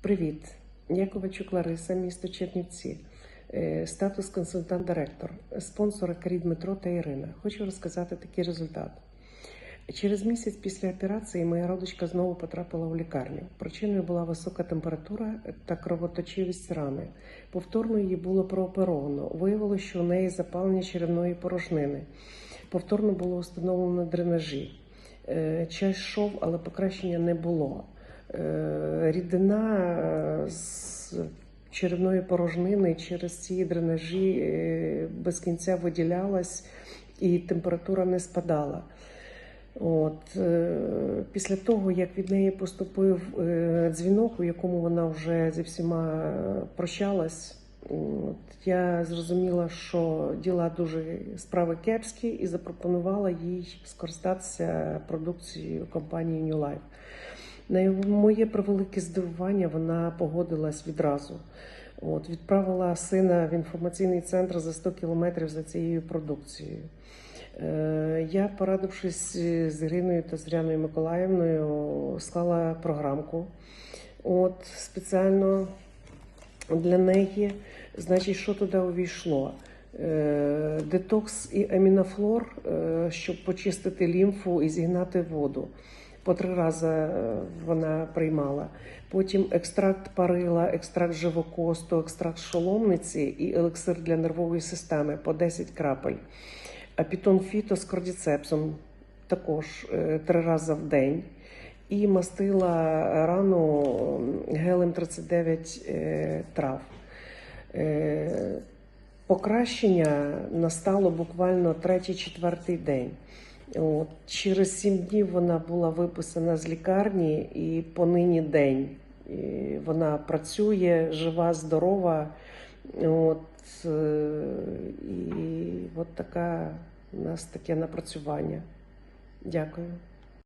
Привіт, я Ковачук Лариса, місто Чернівці, Е, статус консультант-директор, спонсори Карі Дмитро та Ірина. Хочу розказати такий результат. Через місяць після операції моя родичка знову потрапила в лікарню. Причиною була висока температура та кровоточивість рани. Повторно її було прооперовано. Виявилося, що у неї запалення черевної порожнини. Повторно було встановлено дренажі. Е, Час йшов, але покращення не було. Е, Рідина е, з черевної порожнини через ці дренажі е, без кінця виділялась і температура не спадала. От, після того, як від неї поступив дзвінок, у якому вона вже зі всіма прощалась, от, я зрозуміла, що діла дуже справи кепські, і запропонувала їй скористатися продукцією компанії New Life. На моє превелике здивування вона погодилась відразу. От, відправила сина в інформаційний центр за 100 кілометрів за цією продукцією. Е, Я, порадившись з Іриною та з Ряною Миколаївною, склала програмку. От спеціально для неї, значить, що туди увійшло? Е, Детокс і амінофлор, е, щоб почистити лімфу і зігнати воду. По три рази е, вона приймала. Потім екстракт парила, екстракт живокосту, екстракт шоломниці і елексир для нервової системи по 10 крапель. А пітон фіто з кордіцепсом також е, три рази в день. І мастила рану гелем 39 е, трав. Покращення настало буквально третій-четвертий день. От, через сім днів вона була виписана з лікарні і понині день. І вона працює, жива, здорова. От, е, і от така у нас таке напрацювання. Дякую.